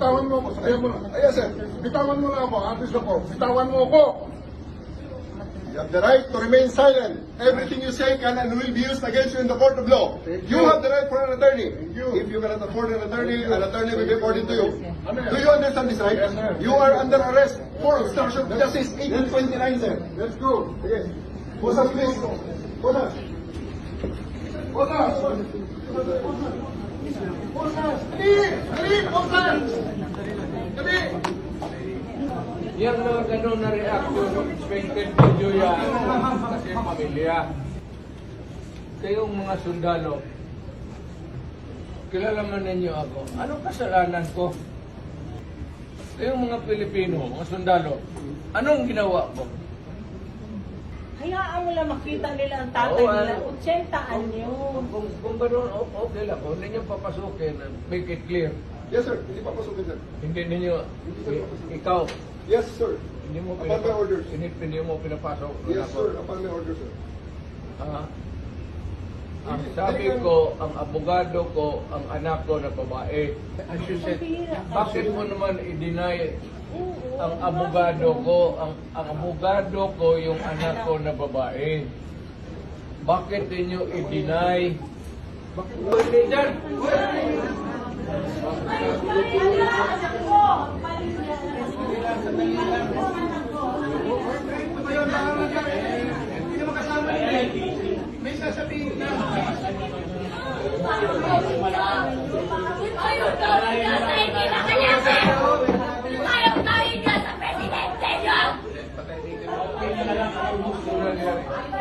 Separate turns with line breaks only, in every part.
bitawan mo ako. Ayaw mo na. Ayan, sir. Bitawan mo na ako. Artist ako. Bitawan mo ako. You have the right to remain silent. Everything you say can and will be used against you in the court of law. You have the right for an attorney. If you cannot afford an attorney, an attorney will be according to you. Do you understand this right? You are under arrest for obstruction of justice 1829, sir. Let's go. Okay. Bosas, please. Bosas. Bosas. Bosas.
Yung mga ganun na reaction, expected video yan kasi pamilya. Kayong mga sundalo, kilala ninyo ako. Anong kasalanan ko? Kayong mga Pilipino, mga sundalo, anong ginawa ko?
Hayaan mo lang makita nila ang tatay
Oo,
nila.
ah.
80 anyo.
Kung, kung ganun, o- okay lang. Kung hindi nyo papasukin, make it clear.
Yes, sir. Hindi pa pasukin, sir.
Hindi ninyo, i- ikaw,
Yes, sir.
hindi mo
Upon my orders.
pinapasok. Hindi, hindi mo pinapasok.
Yes, sir. Upon my orders, sir.
Ah, ang sabi ko, ang abogado ko, ang anak ko na babae. As you said, bakit mo naman i-deny ang abogado ko, ang, ang abogado ko yung anak ko na babae? Bakit ninyo i-deny? Bakit mo i-deny?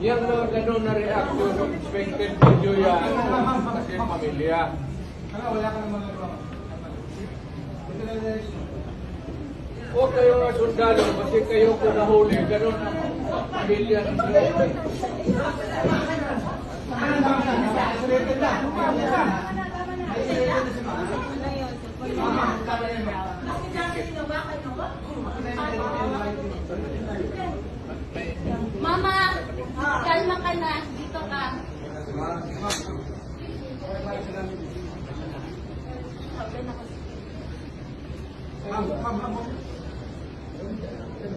Yung mga ganun na reaction, expected video yan kasi pamilya. O kayo nga sundalo, kasi kayo ko nahuli, ganun ang pamilya ninyo.
Mama,
Hindi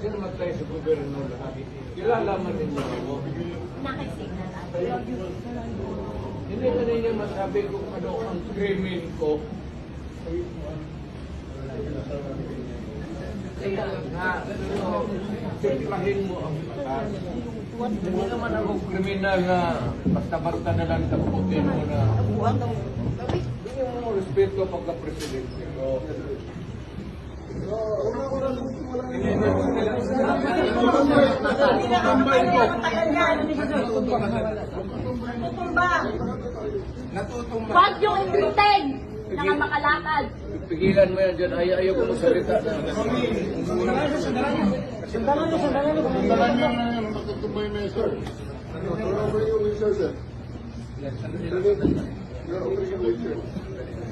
naman tayo sa gobyerno lahat. Kilala man ninyo ako.
Nakisignal
Hindi na ninyo masabi kung ano ang krimen ko. Kaya nga, simplahin mo ang batas. Hindi naman ako kriminal na basta-basta na lang taputin mo na. Bigyan mo respeto pagka-presidente ko.
Huwag yung imbitin na makalakad.
Pigilan mo yan dyan. Ay, ayaw ko magsalita na.
Sandalan niyo na yan. Matutumbay na yun, sir. Turn over yung wheelchair, sir. You're over yung wheelchair.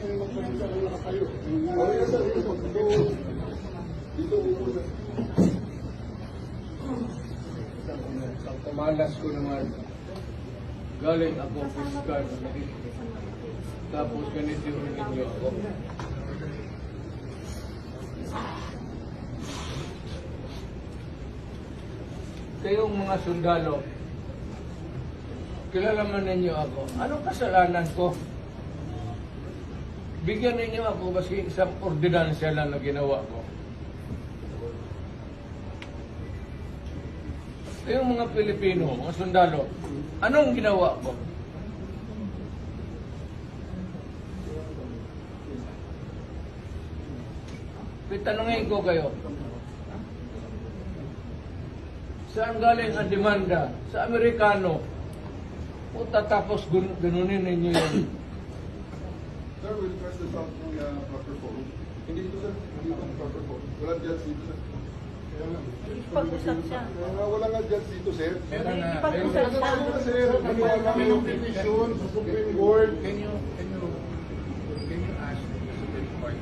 Oh, yes, sir. Yes, sir. Dito, dito upo, sir.
Kamalas ko naman. Galing ako fiscal. Tapos ganito yung ninyo ako. Kayong mga sundalo, kilala man ninyo ako. Anong kasalanan ko? Bigyan ninyo ako basi isang ordinansya lang na ginawa ko. Kayong mga Pilipino, mga sundalo, anong ginawa ko? Pitanungin ko kayo. Saan galing ang demanda? Sa Amerikano. O tatapos gun- ganunin ninyo yun.
Sir, we'll press this out ng proper form. Hindi dito, sir. Hindi ang proper form. Wala dyan dito, sir.
Nakikipag-usap siya.
Wala nga judge dito, sir.
Meron na.
Ano sir? Maniwala yung petition sa Supreme Court.
Can you, can you, can you ask the Supreme Court?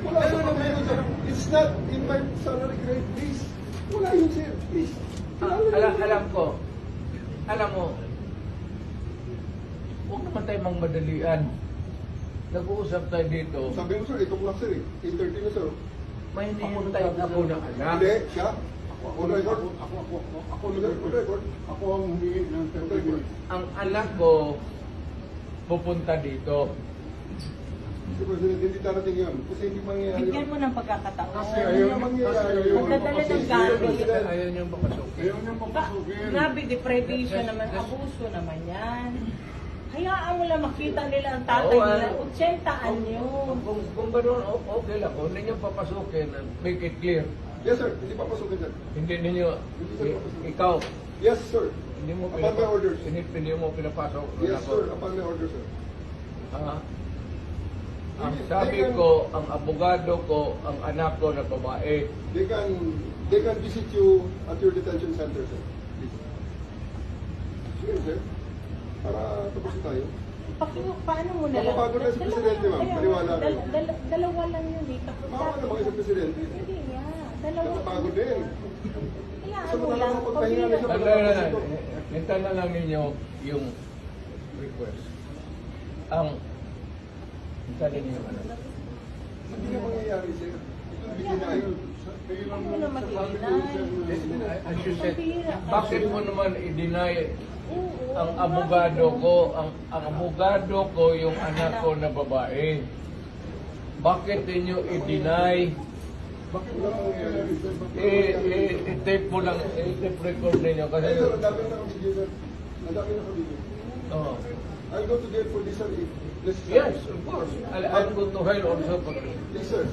Wala sa meron, sir. It's not in my salary grade, please. Wala yun, sir. Please.
Ah, alam, alam ko, alam mo, huwag naman tayo mang madalian. Nag-uusap tayo dito,
Sabi mo, sir, ito lang, sir. eh. 8.30 na, sir.
May hinihintay ako ng anak.
Hindi, siya. Record. Ako, ako, ako. Ako, on record. Ako ang humingi ng record.
Ang anak ko, pupunta dito.
Mr. President, hindi darating yun. Kasi hindi mangyayari
Bigyan mo ng pagkakataon.
Kasi ayaw mangyayari yun.
Magdadala ng gamit.
Ayaw niyong papasukin.
Ayaw niyang papasukin.
grabe, deprivation naman, abuso naman yan. Hayaan mo lang makita nila ang tatay
Oo,
nila.
ah.
80 anyo.
Kung, kung, kung gano'n, o- okay lang. Kung hindi niyo papasukin, make it clear.
Yes, sir. Hindi papasukin, sir.
Hindi ninyo, i- ikaw,
Yes, sir.
hindi mo
Upon my orders.
hindi, hindi mo pinapasok.
Yes, sir. Upon my order, sir.
Ah, ang sabi ko, ang abogado ko, ang anak ko na babae,
They can, they can visit you at your detention center, sir. Please. Sige, sir. Para tapusin tayo.
Paki, paano mo na lang?
Mapapagod na si
Dalawa-
Presidente, ma'am. Paniwala kayo.
dal- dal- dalawa lang yun eh. Tapos
Baka naman kayo sa Presidente.
Hindi nga. Dalawa.
Nakapagod din. Gusto mo na
lang.
magpahinga na siya.
Hintayin na lang ninyo yung request. Ang, hintayin ninyo ano.
Hindi na mangyayari, sir. Na yun.
Ano na mag-iinay?
As you said, bakit mo naman i-deny. Ang abogado ko, ang, ang abogado ko yung anak ko na babae? Bakit ninyo i-deny?
Sir?
Eh, eh, i-tape mo lang, i-tape record ninyo kasi,
Ay, sir, ang dami na nakabigyan, sir. Ang dami na nakabigyan.
oh.
I'll go to jail for this, sir. if necessary.
Yes, of course. I'll, I'll go to hell also. Pag,
Yes, sir.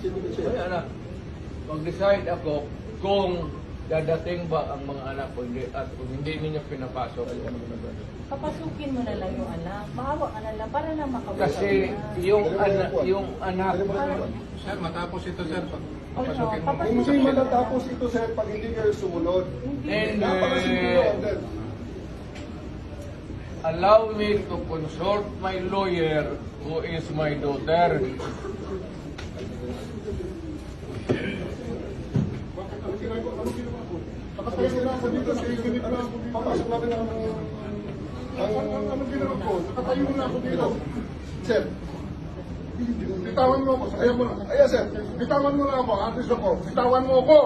Sino ba siya?
Ay, anak, mag-decide ako kung dadating ba ang mga anak ko hindi, at kung hindi ninyo pinapasok.
Papasukin mo na lang yung anak. Maawa ka na lang para na makabasa.
Kasi yung anak, yung anak,
Sir, matapos ito, sir. pag-
Oh,
Papasukin mo.
papasukin
Hindi matatapos ito, sir, pag hindi kayo sumunod.
and
Napakasimple
uh,
lang, sir.
allow me to consult my lawyer who is my daughter.
Bakit? Ano ginagawa? Ano ginawa ko? Nakatayo na ako dito sa unit na. Papasok namin ang... Ang... Ano ginawa ko? Nakatayo na ako dito. Sir, bitawan mo ako. Ayaw mo na. Ayan, sir. Bitawan mo na ako. Artist ako. Bitawan mo ako.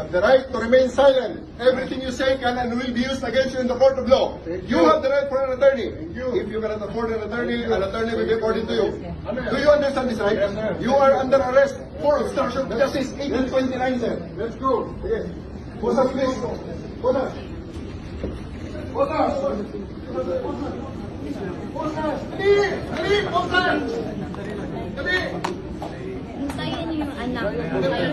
have the right to remain silent. Everything you say can and will be used against you in the court of law. You. you. have the right for an attorney. You. If you cannot afford an attorney, an attorney will be according to you. Do you understand this right? Yes, you are under arrest for obstruction of justice 1829, sir. Let's go. Okay. Bosa, please. Bosa. Bosa. Bosa. Ali! Ali!